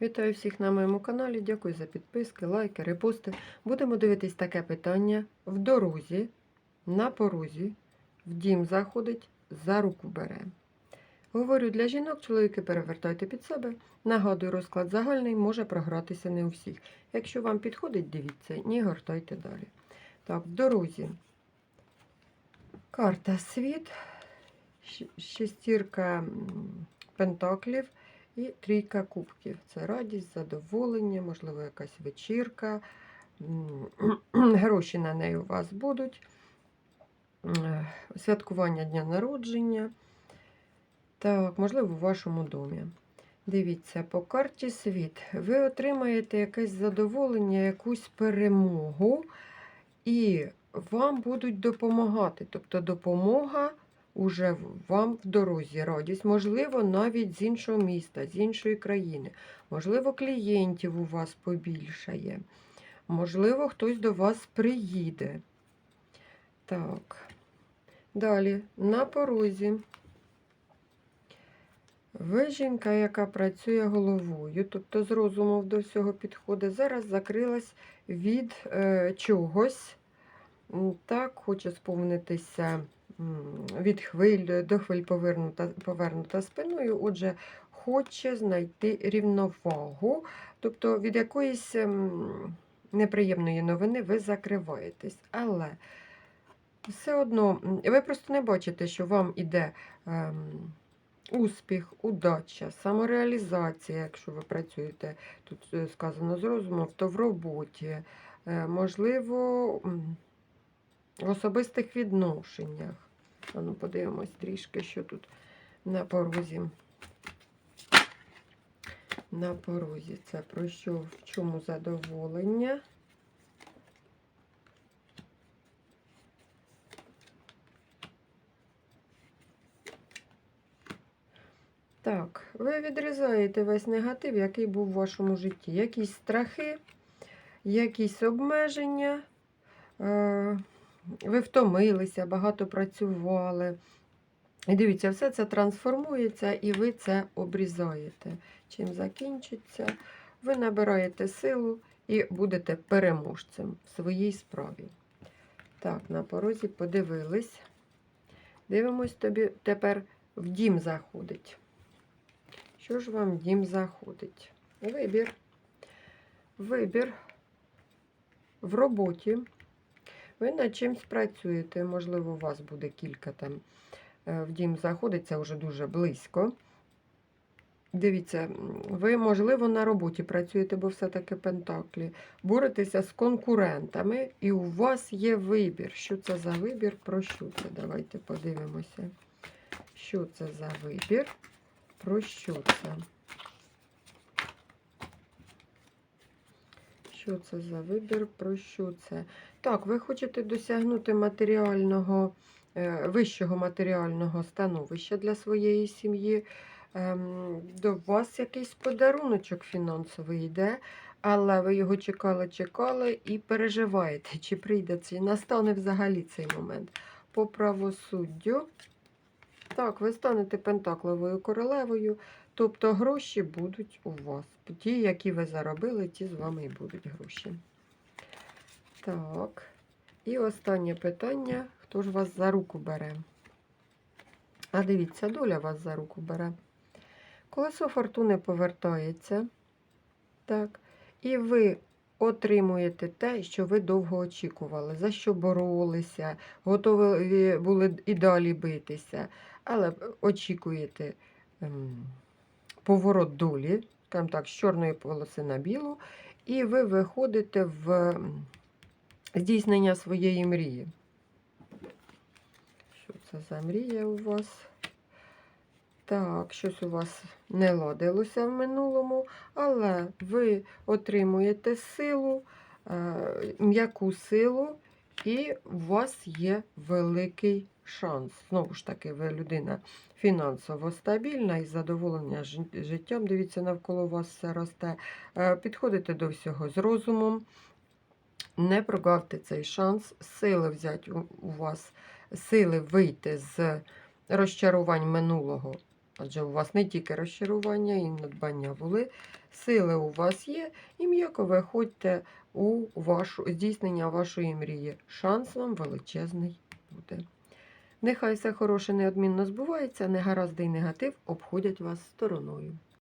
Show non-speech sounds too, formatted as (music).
Вітаю всіх на моєму каналі. Дякую за підписки, лайки, репости. Будемо дивитись таке питання. В дорозі, на порозі, в дім заходить, за руку бере. Говорю для жінок, чоловіки перевертайте під себе. Нагадую, розклад загальний може програтися не у всіх. Якщо вам підходить, дивіться, ні, гортайте далі. Так, в дорозі. Карта світ, шестірка пентаклів. І трійка кубків. Це радість, задоволення, можливо, якась вечірка. (clears throat) Гроші на неї у вас будуть. Е, Святкування дня народження. Так, можливо, у вашому домі. Дивіться, по карті світ. Ви отримаєте якесь задоволення, якусь перемогу, і вам будуть допомагати. Тобто допомога уже вам в дорозі радість, можливо, навіть з іншого міста, з іншої країни. Можливо, клієнтів у вас побільшає. Можливо, хтось до вас приїде. Так. Далі, на порозі. Ви жінка, яка працює головою, тобто з розумом до всього підходить, зараз закрилась від е, чогось. Так, хоче сповнитися від хвиль до хвиль повернута, повернута спиною. Отже, хоче знайти рівновагу, тобто від якоїсь ем, неприємної новини ви закриваєтесь. Але все одно ви просто не бачите, що вам іде ем, успіх, удача, самореалізація, якщо ви працюєте, тут е, сказано з розумом, то в роботі. Е, Можливо, в особистих відношеннях. А ну, подивимось трішки, що тут на порозі. На порозі. Це про що, в чому задоволення? Так, ви відрізаєте весь негатив, який був в вашому житті. Якісь страхи, якісь обмеження. Е, ви втомилися, багато працювали. І дивіться, все це трансформується і ви це обрізаєте. Чим закінчиться, ви набираєте силу і будете переможцем в своїй справі. Так, на порозі подивились. Дивимось тобі тепер в дім заходить. Що ж вам в дім заходить? Вибір. Вибір в роботі. Ви над чимсь працюєте, можливо, у вас буде кілька там е, в дім заходить, це вже дуже близько. Дивіться, ви, можливо, на роботі працюєте, бо все-таки пентаклі. Боретеся з конкурентами, і у вас є вибір. Що це за вибір? Про що це? Давайте подивимося. Що це за вибір? Про що це? Що це за вибір? Про що це? Так, ви хочете досягнути матеріального, е, вищого матеріального становища для своєї сім'ї. Ем, До вас якийсь подаруночок фінансовий йде, але ви його чекали, чекали і переживаєте, чи прийде це, настане взагалі цей момент. По правосуддю. Так, ви станете пентакловою королевою, тобто гроші будуть у вас. Ті, які ви заробили, ті з вами і будуть гроші. Так. І останнє питання: хто ж вас за руку бере? А дивіться, доля вас за руку бере. Колесо фортуни повертається. Так. І ви отримуєте те, що ви довго очікували, за що боролися, готові були і далі битися. Але очікуєте ем, поворот долі, скажімо так, з чорної полоси на білу, і ви виходите в здійснення своєї мрії. Що це за мрія у вас? Так, щось у вас не ладилося в минулому, але ви отримуєте силу, е, м'яку силу, і у вас є великий шанс. Знову ж таки, ви людина фінансово стабільна і задоволення життям. Дивіться, навколо вас все росте. Е, Підходите до всього з розумом. Не прогавте цей шанс, сили взяти у у вас, сили вийти з розчарувань минулого Адже у вас не тільки розчарування і надбання були, сили у вас є, і м'яко виходьте у вашу, здійснення вашої мрії. Шанс вам величезний буде. Нехай все хороше неодмінно збувається, негаразди й негатив обходять вас стороною.